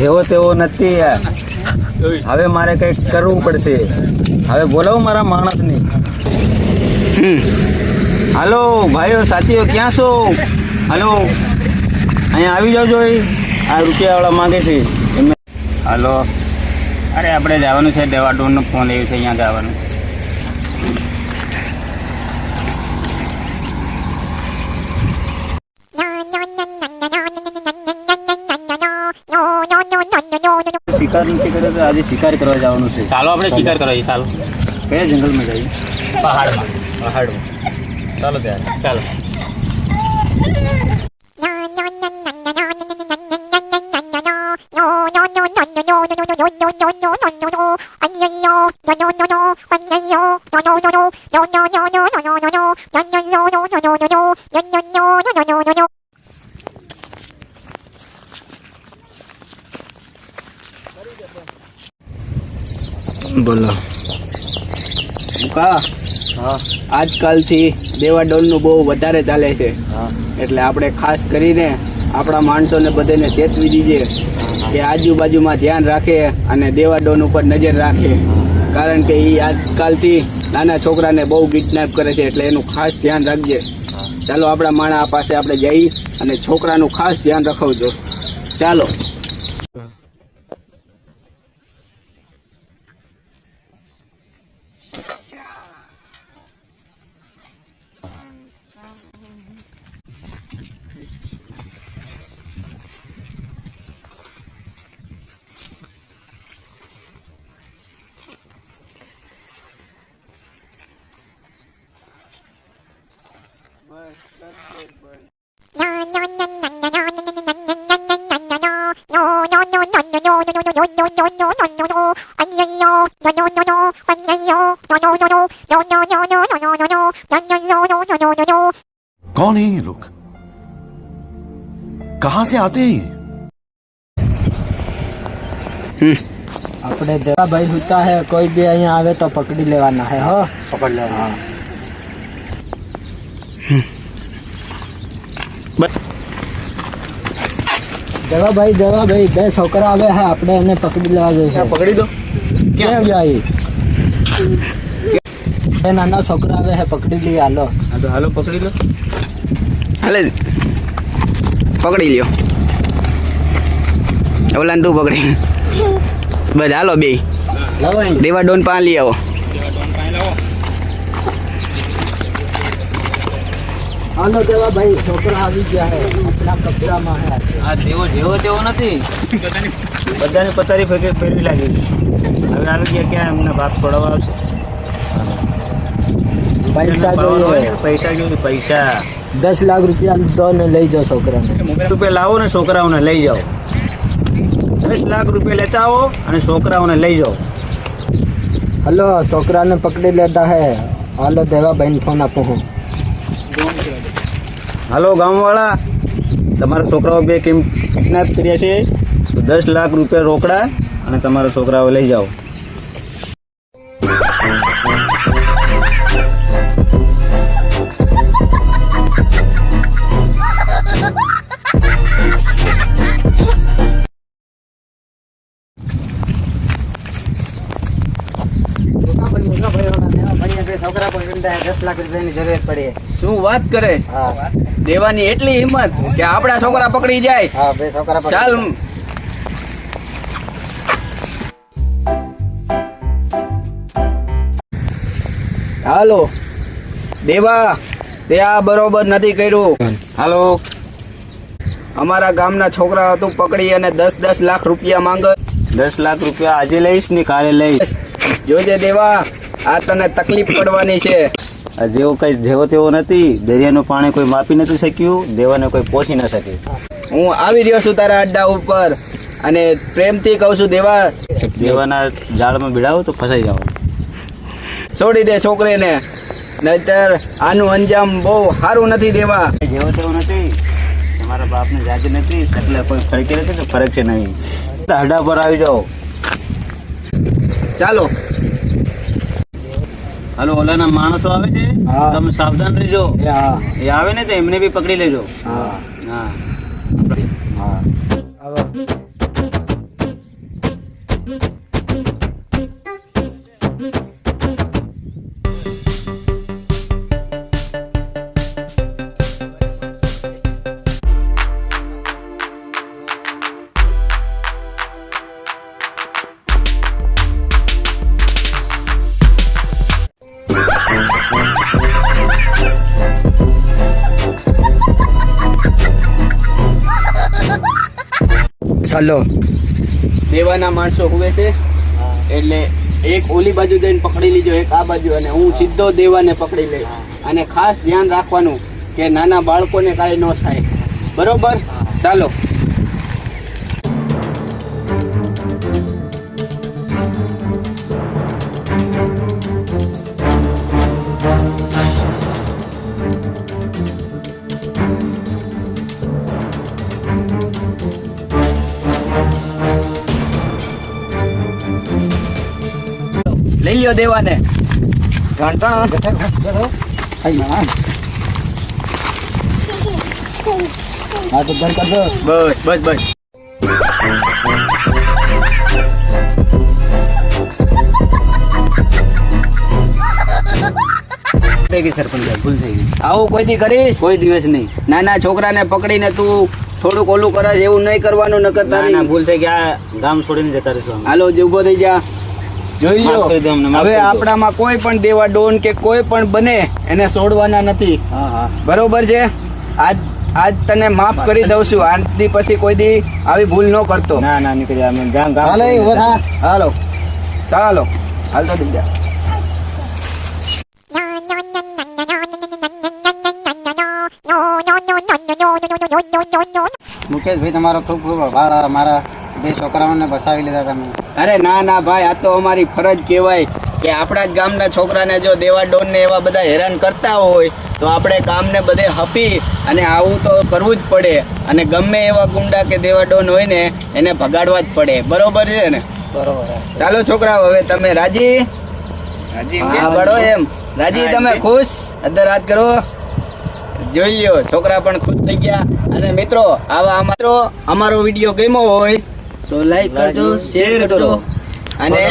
જેવો તેવો નથી હવે મારે કંઈક કરવું પડશે. હવે બોલાવો મારા માણસને. હાલો ભાઈઓ સાથીઓ ક્યાં છો? હાલો. અહીંયા આવી જાવજો જોઈ. આ રૂપિયાવાળા માંગે છે. એમને હાલો. અરે આપણે જવાનું છે દેવાડોનનો ફોન આવ્યો છે અહીંયા જવાનું. શિકાર નથી કર્યો તો આજે શિકાર કરવા જવાનું છે ચાલો આપણે શિકાર કરવા જઈએ ચાલો કયા જંગલમાં જઈએ પહાડમાં પહાડમાં ચાલો ત્યારે ચાલો બોલો. મુકા આજકાલથી દેવા ડોલનું બહુ વધારે ચાલે છે. એટલે આપણે ખાસ કરીને આપણા માણસોને બધાને ચેતવી દીજે કે આજુબાજુમાં ધ્યાન રાખે અને દેવા ડોન ઉપર નજર રાખે. કારણ કે એ આજકાલથી નાના છોકરાને બહુ કિડનેપ કરે છે એટલે એનું ખાસ ધ્યાન રાખજે. ચાલો આપણા માણા પાસે આપણે જઈ અને છોકરાનું ખાસ ધ્યાન રખાવજો. ચાલો. कौन है ये लोग कहां से आते हैं ये આપણે દેવાભાઈ હુતા હે કોઈ બી અહીંયા આવે તો પકડી લેવાના હે હો પકડ લે ભાઈ જવા ભાઈ. બે છોકરા આવે હા આપણે એને પકડી લેવા જઈએ. પકડી દો? ક્યાં? જાય? બે નાના છોકરા આવે હે પકડી લઈએ હાલો. હા તો હાલો પકડી લો. હાલે. પકડી લ્યો. ઓલા તું પકડી. બસ હાલો બે લાવો અહીં. દેવા ડોન પા લઈ આવો દેવા ભાઈ છોકરા આવી ગયા હે આપણા કપડામાં હે. આ જેવો જેવો તેવો નથી. બધાને પતારી ફેરવી ફેરવી લાગી હવે આવી ગયા ક્યાં? એમને બાપ છોડાવવા આવશે. પૈસા હોય જોઈએ. પૈસા જોઈએ પૈસા. દસ લાખ રૂપિયા દો ને લઈ જાઓ છોકરાને. રૂપિયા લાવો ને છોકરાઓને લઈ જાઓ. દસ લાખ રૂપિયા લેતા આવો અને છોકરાઓને લઈ જાઓ. હલો છોકરાને પકડી લેતા હે. હાલો દેવાભાઈને ફોન આપું હું. હાલો, ગામવાળા. તમારા છોકરાઓ બે કિડનેપ કર્યા છે? દસ લાખ રૂપિયા રોકડા અને તમારા છોકરાઓ લઈ જાઓ. શું વાત કરે? દેવાની એટલી હિંમત કે આપણા છોકરા પકડી જાય. હા બે છોકરા ચાલ હાલો. દેવા તે આ બરોબર નથી કર્યું. હાલો. અમારા ગામના છોકરા હતું પકડી અને દસ દસ લાખ રૂપિયા માંગે. દસ લાખ રૂપિયા આજે લઈશ ને કાલે લઈશ. જોજે દેવા આ તને તકલીફ પડવાની છે. જેવો કઈ જેવો તેવો નથી. દરિયાનું પાણી કોઈ માપી નથી શક્યું દેવાને કોઈ પહોંચી ન શકે. હું આવી રહ્યો છું તારા અડ્ડા ઉપર અને પ્રેમથી કહું છું દેવા દેવાના જાળમાં ભીડાવો તો ફસાઈ જાઓ. છોડી દે છોકરીને નહીતર આનું અંજામ બહુ સારું નથી દેવા. જેવો તેવો નથી. તમારા બાપને જાતિ નથી એટલે કોઈ ફરકી નથી તો ફરક છે નહીં. હડા પર આવી જાઓ. ચાલો. હાલો ઓલાના માણસો આવે છે? તમે સાવધાન રહેજો. એ આવે ને તો એમને બી પકડી લેજો. હા. હા. ચાલો. દેવાના માણસો હુવે છે. એટલે એક ઓલી બાજુ જઈને પકડી લીજો, એક આ બાજુ, અને હું સીધો દેવાને પકડી લઈ અને ખાસ ધ્યાન રાખવાનું કે નાના બાળકોને કાંઈ ન થાય. બરોબર? ચાલો. લ્યો દેવાને. હા તો બંધ કર બસ બસ બસ. થઈ ગઈ સરપંચ ભૂલ થઈ ગઈ. આવું કોઈ દી કરીશ? કોઈ દિવસ નહીં. નાના છોકરાને પકડીને તું થોડુંક ઓલું કરે એવું નહીં કરવાનું નકર ના ના તારી ભૂલ થઈ ગયા ગામ છોડીને જતા રહીશું હાલો જે ઊભો થઈ જા. જોઈ લો. માફ કરી દો અમને, માફ હવે આપણામાં કોઈ પણ દેવા ડોન કે કોઈ પણ બને એને છોડવાના નથી. બરોબર છે? આજ આજ તને માફ કરી દઉં છું. આજથી પછી કોઈ દી આવી ભૂલ ન કરતો. ના ના નીકળી અમે ગામ ગામ હાલો. હાલો. ચાલો. હાલતો થઈ જા મુકેશભાઈ તમારો ખૂબ ખૂબ આભાર. મારા બે છોકરાઓને બસાવી લીધા તમે. અરે ના ના ભાઈ આ તો અમારી ફરજ કહેવાય કે આપણા જ ગામના છોકરાને જો દેવા ડોન ને એવા બધા હેરાન કરતા હોય તો આપણે ગામને બધે હપી અને આવું તો કરવું જ પડે. અને ગમે એવા ગુંડા કે દેવા ડોન હોય ને એને ભગાડવા જ પડે. બરોબર છે ને? બરોબર. ચાલો છોકરાઓ હવે તમે રાજી? રાજી બળો એમ. રાજી તમે ખુશ? અદર હાથ કરો. જોઈ લ્યો છોકરા પણ ખુશ થઈ ગયા. અને મિત્રો આવા મિત્રો અમારો વીડિયો ગમ્યો હોય તો લાઈક કરજો શેર કરજો અને.